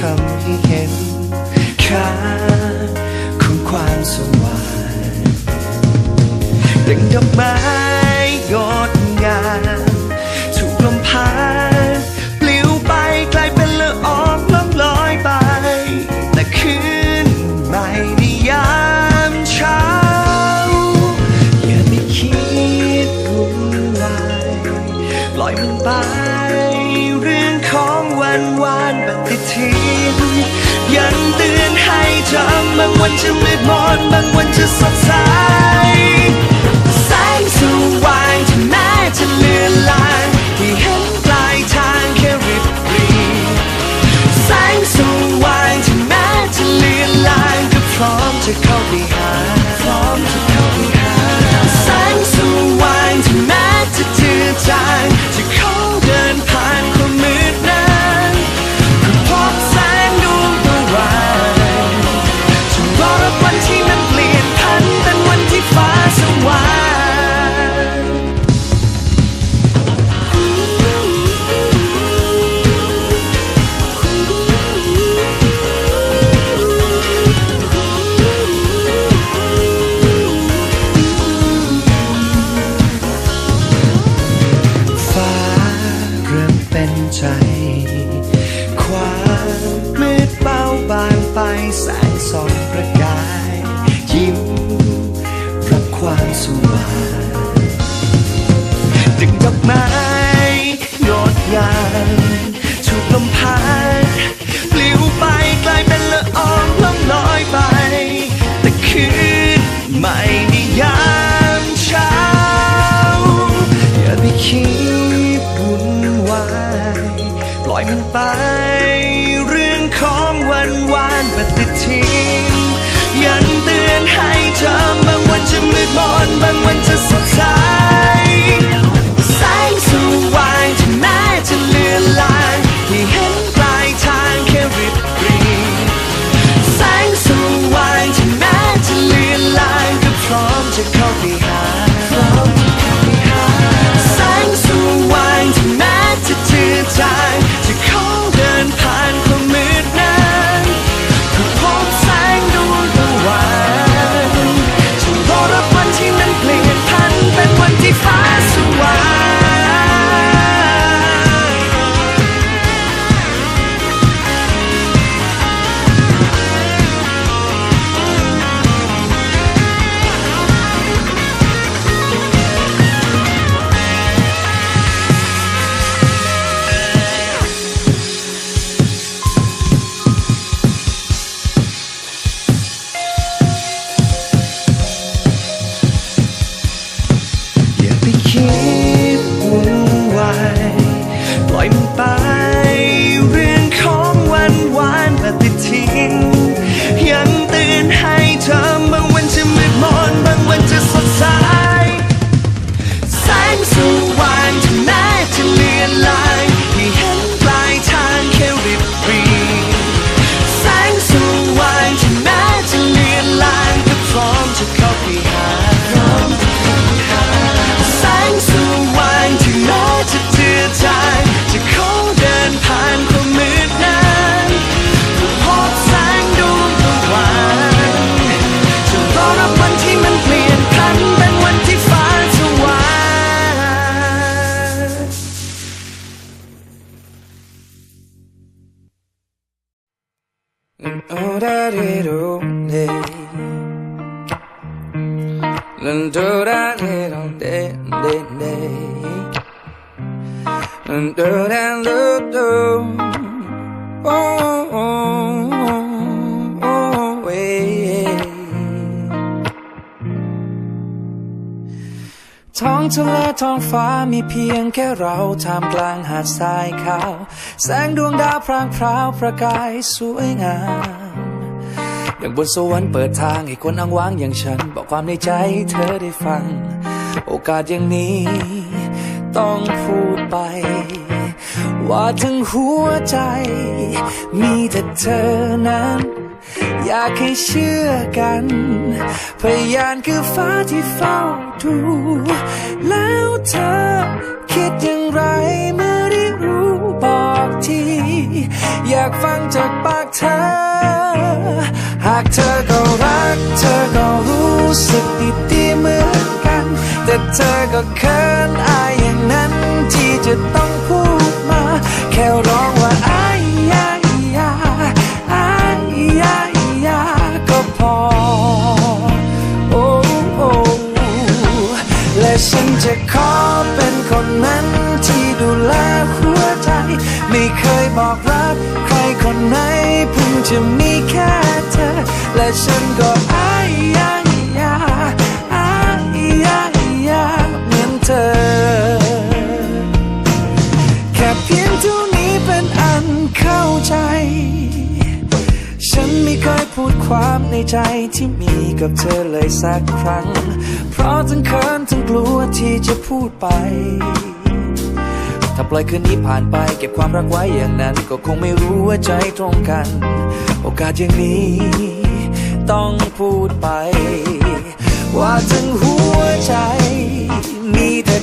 Come. you made more than ใจ ความมืดเบาบางไปแสงส่องประกาย ยิ้มรับความสว่างจึงดอกไม้ ยัน ล่อยมันไป Oh da do de. Dun do da do de de de. Dun do da do do. Oh oh oh oh way. ท้องทะเลท้องฟ้ามีเพียงแค่เราท่ามกลางหาดทรายขาว แสงดวงดาวพรางพราวประกายสวยงาม อย่างบนสวรรค์เปิดทางให้คนอ้างว้างอย่างฉัน บอกความในใจใเธอได้ฟัง โอกาสอย่างนี้ ต้องพูดไป ว่าทั้งหัวใจ มีแต่เธอนั้น อยากให้เชื่อกัน พยานคือฟ้าที่เฝ้าดู แล้วเธอ เธอก็เขินอายอย่างนั้นที่จะต้องพูดมา แค่ร้องว่าอายยายาอายยายาก็พอ โอ้โอ้และฉันจะขอเป็นคนนั้นที่ดูแลหัวใจ ไม่เคยบอกรักใครคนไหนเพิ่งจะมีแค่เธอ และฉันก็อายยายา ธอ แค่เพียงเท่านี้เป็นอันเข้าใจ ฉันไม่เคยพูดความในใจที่มีกับเธอเลยสักครั้ง เพราะทั้งเขินทั้งกลัวที่จะพูดไปถ้าปล่อยคืนนี้ผ่านไปเก็บความรักไว้อย่างนั้น ก็คงไม่รู้ว่าใจตรงกัน โอกาสอย่างนี้ ต้องพูดไป ว่าทั้งหัวใจ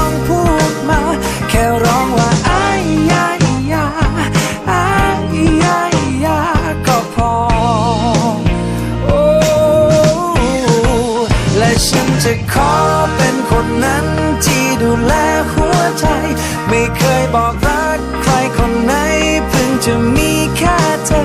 อง จะมีแค่เธอ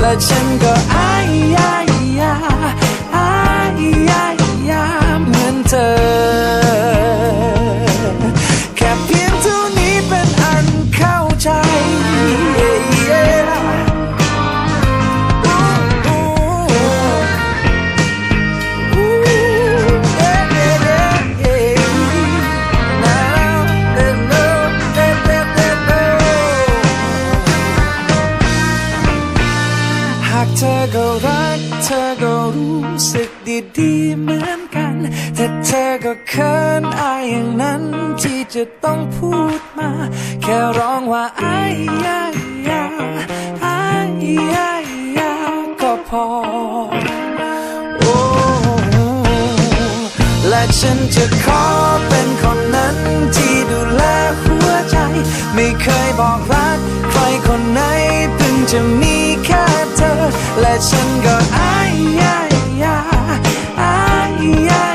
และฉันก็อายยายาอายยายาเหมือนเธอ ดีๆเหมือนกัน แต่เธอก็เขินอายอย่างนั้น ที่จะต้องพูดมา แค่ร้องว่าอายยายาอายยายาก็พอ โอ้และฉันจะขอเป็นคนนั้นที่ดูแลหัวใจ ไม่เคยบอกรักใครคนไหนเพิ่งจะมีแค่เธอ และฉันก็อายยาย yeah.